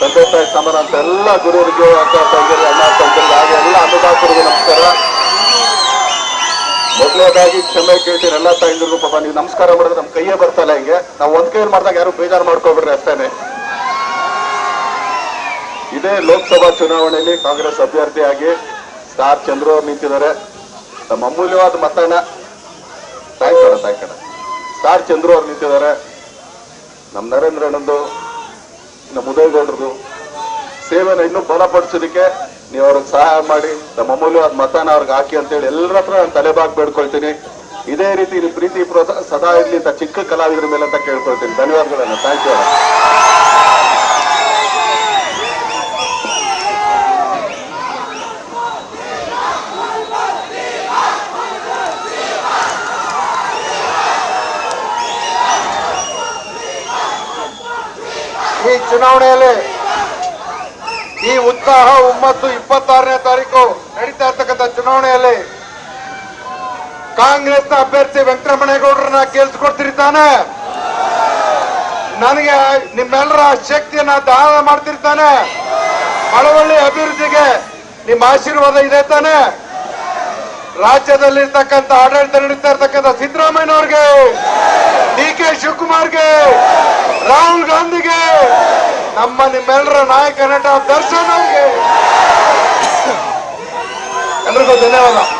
ತಂದೆ ತಾಯಿ ಸಮಾನ ಅಂತ ಎಲ್ಲ ಗುರುವರಿಗೆ ಅಕ್ಕ ತಂಗಿರಿ ಅಣ್ಣ ತಂಗಿರಿಗೆ ಹಾಗೆ ಎಲ್ಲ ಅನ್ನದಾತರಿಗೂ ನಮಸ್ಕಾರ. ಮೊದಲನೇದಾಗಿ ಕ್ಷಮೆ ಕೇಳ್ತೀನಿ. ಎಲ್ಲ ತಾಯಿಂದ್ರಿಗೂ ಪಾಪ ನೀವು ನಮಸ್ಕಾರ ಮಾಡಿದ್ರೆ ನಮ್ಮ ಕೈಯೇ ಬರ್ತಲ್ಲ ಹಿಂಗೆ. ನಾವು ಒಂದ್ ಕೈಯಲ್ಲಿ ಮಾಡಿದಾಗ ಯಾರು ಬೇಜಾರು ಮಾಡ್ಕೊಬಿಡ್ರಿ ಅಷ್ಟೇನೆ. ಇದೇ ಲೋಕಸಭಾ ಚುನಾವಣೆಯಲ್ಲಿ ಕಾಂಗ್ರೆಸ್ ಅಭ್ಯರ್ಥಿಯಾಗಿ ಸ್ಟಾರ್ ಚಂದ್ರು ಅವ್ರು ನಿಂತಿದ್ದಾರೆ. ನಮ್ಮ ಅಮೂಲ್ಯವಾದ ಮತನ ತಾಯ್ಕಡ ತಾಯ್ಕಡ ಸ್ಟಾರ್ ಚಂದ್ರು ಅವ್ರು ನಿಂತಿದ್ದಾರೆ. ನಮ್ಮ ನರೇಂದ್ರ ಅಣ್ಣಂದು ನಮ್ಮ ಉದಯಗೌಡರು ಸೇವೆನ ಇನ್ನೂ ಬಲಪಡಿಸೋದಕ್ಕೆ ನೀವು ಅವ್ರಿಗೆ ಸಹಾಯ ಮಾಡಿ, ನಮ್ಮ ಅಮೂಲ್ಯವಾದ ಮತನ ಅವ್ರಿಗೆ ಹಾಕಿ ಅಂತೇಳಿ ಎಲ್ಲರ ಹತ್ರ ನಾನು ತಲೆಬಾಗ್ ಬೇಡ್ಕೊಳ್ತೀನಿ. ಇದೇ ರೀತಿ ಪ್ರೀತಿ ಪ್ರೋತ್ಸಾಹ ಸದಾ ಇರ್ಲಿ ಅಂತ ಚಿಕ್ಕ ಕಲಾವಿದರ ಮೇಲೆ ಅಂತ ಕೇಳ್ಕೊಳ್ತೀನಿ. ಧನ್ಯವಾದಗಳನ್ನ. ಥ್ಯಾಂಕ್ ಯು ಈ ಚುನಾವಣೆಯಲ್ಲಿ ಈ ಉತ್ಸಾಹ ಒಂಬತ್ತು ಇಪ್ಪತ್ತಾರನೇ ತಾರೀಕು ನಡೀತಾ ಇರ್ತಕ್ಕಂಥ ಚುನಾವಣೆಯಲ್ಲಿ ಕಾಂಗ್ರೆಸ್ನ ಅಭ್ಯರ್ಥಿ ವೆಂಕಟರಮಣೇಗೌಡರನ್ನ ಕೇಳಿಸ್ಕೊಡ್ತೀರಿ ತಾನೆ? ನನಗೆ ನಿಮ್ಮೆಲ್ಲರ ಶಕ್ತಿಯನ್ನ ದಾನ ಮಾಡ್ತಿರ್ತಾನೆ ಮಳವಳ್ಳಿ ಅಭಿವೃದ್ಧಿಗೆ ನಿಮ್ಮ ಆಶೀರ್ವಾದ ಇದೆ ತಾನೆ? ರಾಜ್ಯದಲ್ಲಿರ್ತಕ್ಕಂಥ ಆಡಳಿತ ನಡೀತಾ ಇರ್ತಕ್ಕಂಥ ಸಿದ್ದರಾಮಯ್ಯನವ್ರಿಗೆ, ಡಿ ಕೆ ಶಿವಕುಮಾರ್ಗೆ ರಾಹುಲ್ ಗಾಂಧಿಗೆ ನಮ್ಮ ನಿಮ್ಮೆಲ್ಲರ ನಾಯಕ ನಟ ದರ್ಶನ್ ಅವ್ರಿಗೆ. ಎಲ್ರಿಗೂ ಧನ್ಯವಾದ.